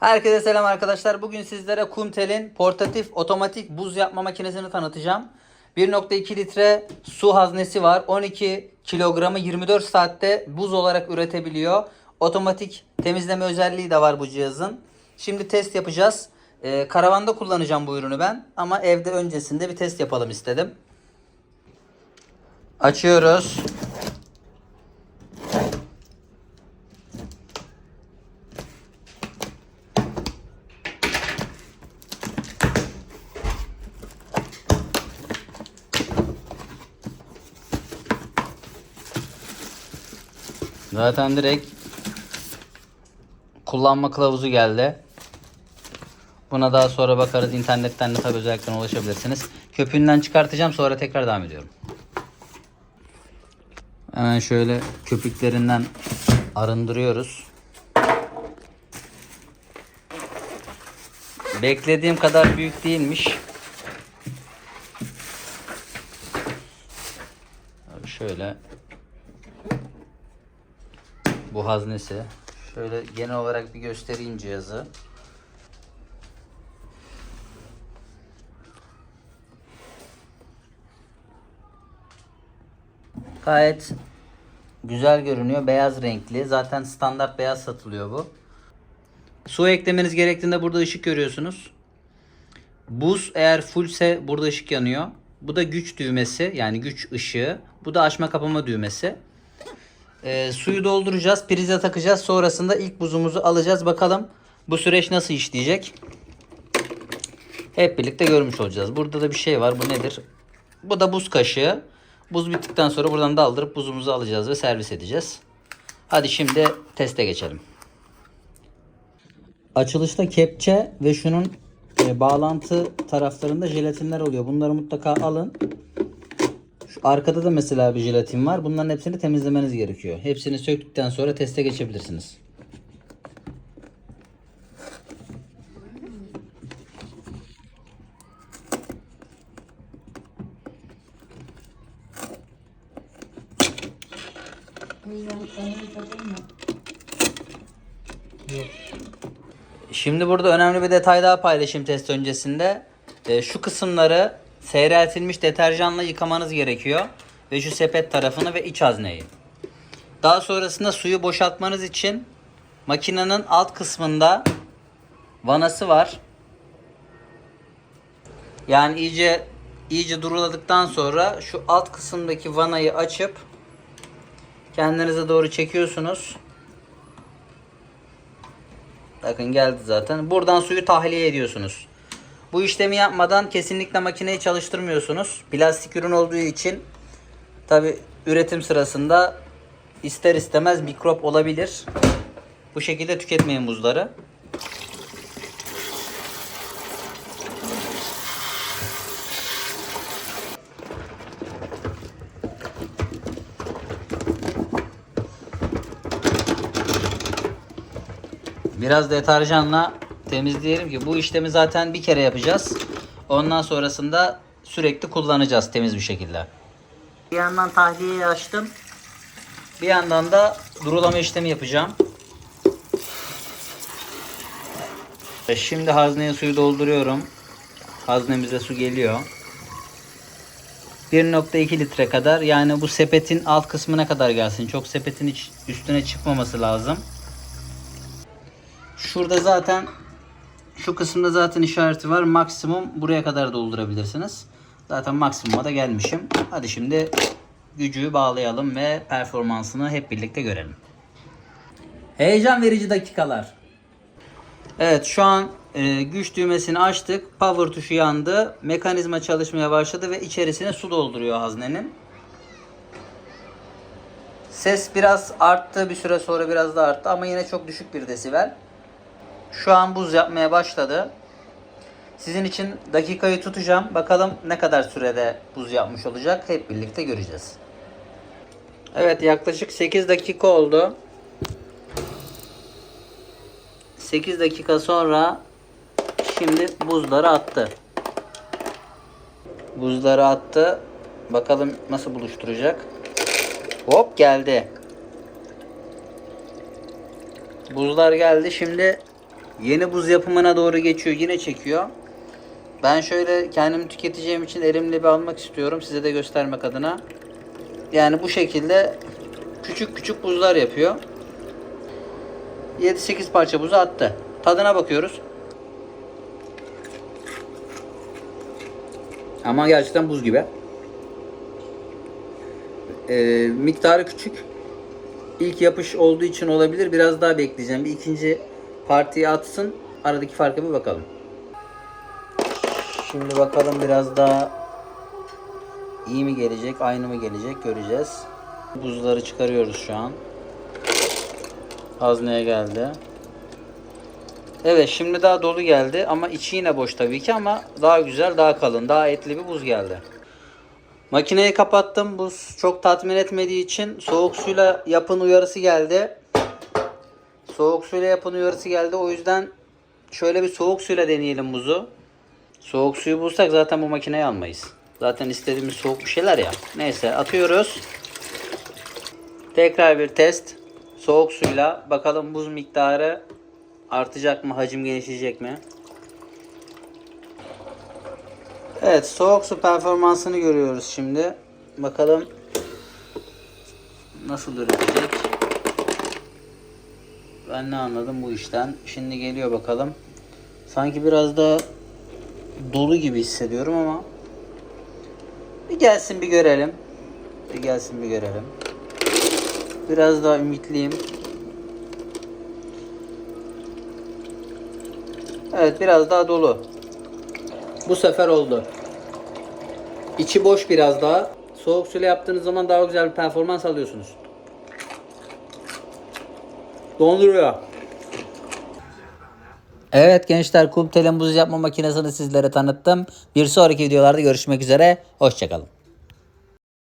Herkese selam arkadaşlar. Bugün sizlere Kumtel'in portatif otomatik buz yapma makinesini tanıtacağım. 1.2 litre su haznesi var. 12 kilogramı 24 saatte buz olarak üretebiliyor. Otomatik temizleme özelliği de var bu cihazın. Şimdi test yapacağız. Ee, karavanda kullanacağım bu ürünü ben. Ama evde öncesinde bir test yapalım istedim. Açıyoruz. Zaten direkt kullanma kılavuzu geldi. Buna daha sonra bakarız. İnternetten de tabi özellikle ulaşabilirsiniz. Köpüğünden çıkartacağım sonra tekrar devam ediyorum. Hemen şöyle köpüklerinden arındırıyoruz. Beklediğim kadar büyük değilmiş. Şöyle bu haznesi. Şöyle genel olarak bir göstereyim cihazı. Gayet güzel görünüyor. Beyaz renkli. Zaten standart beyaz satılıyor bu. Su eklemeniz gerektiğinde burada ışık görüyorsunuz. Buz eğer fullse burada ışık yanıyor. Bu da güç düğmesi yani güç ışığı. Bu da açma kapama düğmesi. Ee, suyu dolduracağız, prize takacağız. Sonrasında ilk buzumuzu alacağız. Bakalım bu süreç nasıl işleyecek? Hep birlikte görmüş olacağız. Burada da bir şey var. Bu nedir? Bu da buz kaşığı. Buz bittikten sonra buradan daldırıp buzumuzu alacağız ve servis edeceğiz. Hadi şimdi teste geçelim. Açılışta kepçe ve şunun e, bağlantı taraflarında jelatinler oluyor. Bunları mutlaka alın. Şu arkada da mesela bir jelatin var. Bunların hepsini temizlemeniz gerekiyor. Hepsini söktükten sonra teste geçebilirsiniz. Şimdi burada önemli bir detay daha paylaşayım test öncesinde. E, şu kısımları seyreltilmiş deterjanla yıkamanız gerekiyor. Ve şu sepet tarafını ve iç hazneyi. Daha sonrasında suyu boşaltmanız için makinenin alt kısmında vanası var. Yani iyice iyice duruladıktan sonra şu alt kısımdaki vanayı açıp kendinize doğru çekiyorsunuz. Bakın geldi zaten. Buradan suyu tahliye ediyorsunuz. Bu işlemi yapmadan kesinlikle makineyi çalıştırmıyorsunuz. Plastik ürün olduğu için tabi üretim sırasında ister istemez mikrop olabilir. Bu şekilde tüketmeyin buzları. Biraz deterjanla temizleyelim ki bu işlemi zaten bir kere yapacağız. Ondan sonrasında sürekli kullanacağız temiz bir şekilde. Bir yandan tahliyeyi açtım. Bir yandan da durulama işlemi yapacağım. E, Şimdi hazneye suyu dolduruyorum. Haznemize su geliyor. 1.2 litre kadar yani bu sepetin alt kısmına kadar gelsin. Çok sepetin üstüne çıkmaması lazım. Şurada zaten şu kısımda zaten işareti var. Maksimum buraya kadar doldurabilirsiniz. Zaten maksimuma da gelmişim. Hadi şimdi gücü bağlayalım ve performansını hep birlikte görelim. Heyecan verici dakikalar. Evet şu an e, güç düğmesini açtık. Power tuşu yandı. Mekanizma çalışmaya başladı ve içerisine su dolduruyor haznenin. Ses biraz arttı. Bir süre sonra biraz da arttı ama yine çok düşük bir desibel. Şu an buz yapmaya başladı. Sizin için dakikayı tutacağım. Bakalım ne kadar sürede buz yapmış olacak. Hep birlikte göreceğiz. Evet yaklaşık 8 dakika oldu. 8 dakika sonra şimdi buzları attı. Buzları attı. Bakalım nasıl buluşturacak. Hop geldi. Buzlar geldi. Şimdi Yeni buz yapımına doğru geçiyor. Yine çekiyor. Ben şöyle kendim tüketeceğim için elimle bir almak istiyorum. Size de göstermek adına. Yani bu şekilde küçük küçük buzlar yapıyor. 7-8 parça buzu attı. Tadına bakıyoruz. Ama gerçekten buz gibi. Ee, miktarı küçük. İlk yapış olduğu için olabilir. Biraz daha bekleyeceğim. Bir ikinci partiyi atsın. Aradaki farka bir bakalım. Şimdi bakalım biraz daha iyi mi gelecek, aynı mı gelecek göreceğiz. Buzları çıkarıyoruz şu an. Hazneye geldi. Evet şimdi daha dolu geldi ama içi yine boş tabii ki ama daha güzel, daha kalın, daha etli bir buz geldi. Makineyi kapattım. Buz çok tatmin etmediği için soğuk suyla yapın uyarısı geldi. Soğuk suyla yapın uyarısı geldi. O yüzden şöyle bir soğuk suyla deneyelim buzu. Soğuk suyu bulsak zaten bu makineyi almayız. Zaten istediğimiz soğuk bir şeyler ya. Neyse atıyoruz. Tekrar bir test. Soğuk suyla bakalım buz miktarı artacak mı, hacim genişleyecek mi? Evet, soğuk su performansını görüyoruz şimdi. Bakalım nasıl üretecek. Ben ne anladım bu işten? Şimdi geliyor bakalım. Sanki biraz da dolu gibi hissediyorum ama bir gelsin bir görelim. Bir gelsin bir görelim. Biraz daha ümitliyim. Evet biraz daha dolu. Bu sefer oldu. İçi boş biraz daha. Soğuk suyla yaptığınız zaman daha güzel bir performans alıyorsunuz. Donduruyor. Evet gençler Kumtel'in buz yapma makinesini sizlere tanıttım. Bir sonraki videolarda görüşmek üzere. Hoşçakalın.